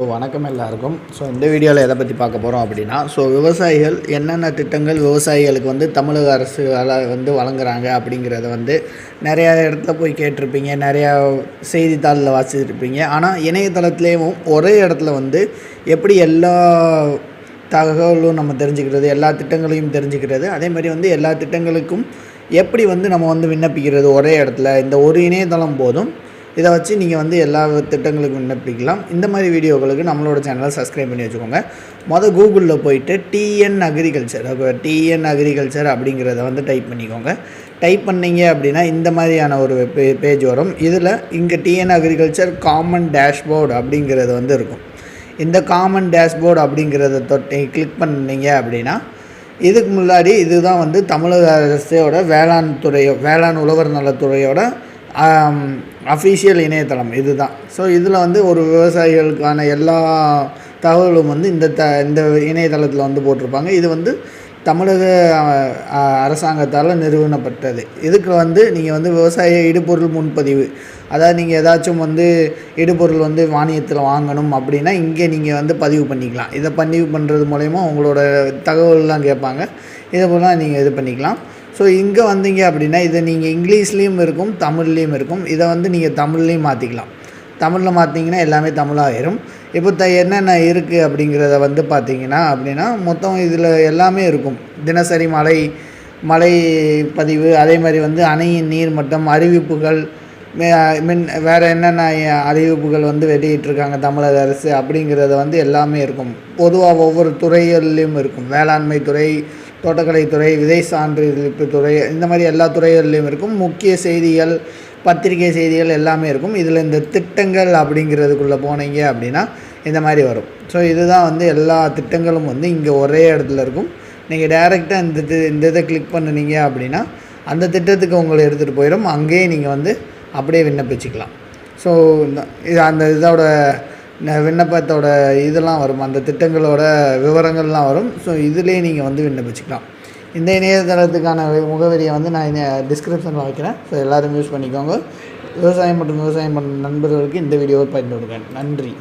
So வணக்கம் எல்லாருக்கும். So இந்த வீடியோவில் எதை பற்றி பார்க்க போகிறோம் அப்படின்னா ஸோ விவசாயிகள் என்னென்ன திட்டங்கள் விவசாயிகளுக்கு வந்து தமிழக அரசு வந்து வழங்குறாங்க அப்படிங்கிறத வந்து நிறையா இடத்துல போய் கேட்டிருப்பீங்க. நிறையா செய்தித்தாளில் வாசிச்சிருப்பீங்க ஆனால் இணையதளத்துலேயும் ஒரே இடத்துல வந்து எப்படி எல்லா தகவலும் நம்ம தெரிஞ்சுக்கிறது எல்லா திட்டங்களையும் தெரிஞ்சுக்கிறது அதே மாதிரி வந்து எல்லா திட்டங்களுக்கும் எப்படி வந்து நம்ம வந்து விண்ணப்பிக்கிறது ஒரே இடத்துல இந்த ஒரு இணையதளம் போதும். இதை வச்சு நீங்கள் வந்து எல்லா திட்டங்களுக்கும் விண்ணப்பிக்கலாம். இந்த மாதிரி வீடியோக்களுக்கு நம்மளோட சேனலை சப்ஸ்கிரைப் பண்ணி வச்சுக்கோங்க. மொதல் கூகுளில் போயிட்டு டிஎன் அக்ரிகல்ச்சர் அப்போ டிஎன் அக்ரிகல்ச்சர் அப்படிங்கிறத வந்து டைப் பண்ணிக்கோங்க. டைப் பண்ணீங்க அப்படின்னா இந்த மாதிரியான ஒரு பே பேஜ் வரும். இதில் இங்கே டிஎன் அக்ரிகல்ச்சர் காமன் டேஷ்போர்டு அப்படிங்கிறது வந்து இருக்கும். இந்த காமன் டேஷ்போர்டு அப்படிங்கிறத தொட்டி கிளிக் பண்ணிங்க அப்படின்னா இதுக்கு முன்னாடி இதுதான் வந்து தமிழக அரசோட வேளாண் துறையோ வேளாண் உழவர் நலத்துறையோட அஃபீஷியல் இணையதளம் இதுதான். ஸோ இதில் வந்து ஒரு விவசாயிகளுக்கான எல்லா தகவலும் வந்து இந்த த இந்த இணையதளத்தில் வந்து போட்டிருப்பாங்க. இது வந்து தமிழக அரசாங்கத்தால் நிறுவனப்பட்டது. இதுக்கு வந்து நீங்கள் வந்து விவசாய இடுபொருள் முன்பதிவு அதாவது நீங்கள் ஏதாச்சும் வந்து இடுபொருள் வந்து மானியத்தில் வாங்கணும் அப்படின்னா இங்கே நீங்கள் வந்து பதிவு பண்ணிக்கலாம். இதை பதிவு பண்ணுறது மூலயமா உங்களோட தகவல்லாம் கேட்பாங்க. இதை போல் நீங்கள் இது பண்ணிக்கலாம். ஸோ இங்கே வந்தீங்க அப்படின்னா இதை நீங்கள் இங்கிலீஷ்லேயும் இருக்கும் தமிழ்லேயும் இருக்கும். இதை வந்து நீங்கள் தமிழ்லேயும் மாற்றிக்கலாம் தமிழில் மாற்றிங்கன்னா எல்லாமே தமிழாயிரும். இப்போ த என்னென்ன இருக்குது அப்படிங்கிறத வந்து பார்த்தீங்கன்னா அப்படின்னா மொத்தம் இதில் எல்லாமே இருக்கும். தினசரி மழை மழை பதிவு அதே மாதிரி வந்து அணையின் நீர் மட்டம் அறிவிப்புகள் மின் வேறு என்னென்ன அறிவிப்புகள் வந்து வெளியிட்டிருக்காங்க தமிழக அரசு அப்படிங்கிறத வந்து எல்லாமே இருக்கும். பொதுவாக ஒவ்வொரு துறைகள்லேயும் இருக்கும். வேளாண்மை துறை தோட்டக்கலைத்துறை விதை சான்றிதழிப்பு துறை இந்த மாதிரி எல்லா துறைகள்லேயும் இருக்கும். முக்கிய செய்திகள் பத்திரிகை செய்திகள் எல்லாமே இருக்கும். இதில் இந்த திட்டங்கள் அப்படிங்கிறதுக்குள்ளே போனீங்க அப்படின்னா இந்த மாதிரி வரும். ஸோ இதுதான் வந்து எல்லா திட்டங்களும் வந்து இங்கே ஒரே இடத்துல இருக்கும். நீங்கள் டைரெக்டாக இந்த இந்த இதை கிளிக் பண்ணுனீங்க அப்படின்னா அந்த திட்டத்துக்கு உங்களை எடுத்துகிட்டு போயிடும் அங்கேயே நீங்கள் வந்து அப்படியே விண்ணப்பிச்சுக்கலாம். ஸோ இது அந்த இதோட விண்ணப்பத்தோட இதெல்லாம் வரும். அந்த திட்டங்களோட விவரங்கள்லாம் வரும். ஸோ இதுலேயே நீங்கள் வந்து விண்ணப்பிச்சுக்கலாம். இந்த இணையதளத்துக்கான முகவரியை வந்து நான் டிஸ்கிரிப்ஷனில் வைக்கிறேன். ஸோ எல்லோரும் யூஸ் பண்ணிக்கோங்க. விவசாயம் மற்றும் விவசாயம் பண்ண நண்பர்களுக்கு இந்த வீடியோவை பயன்படுங்க நன்றி.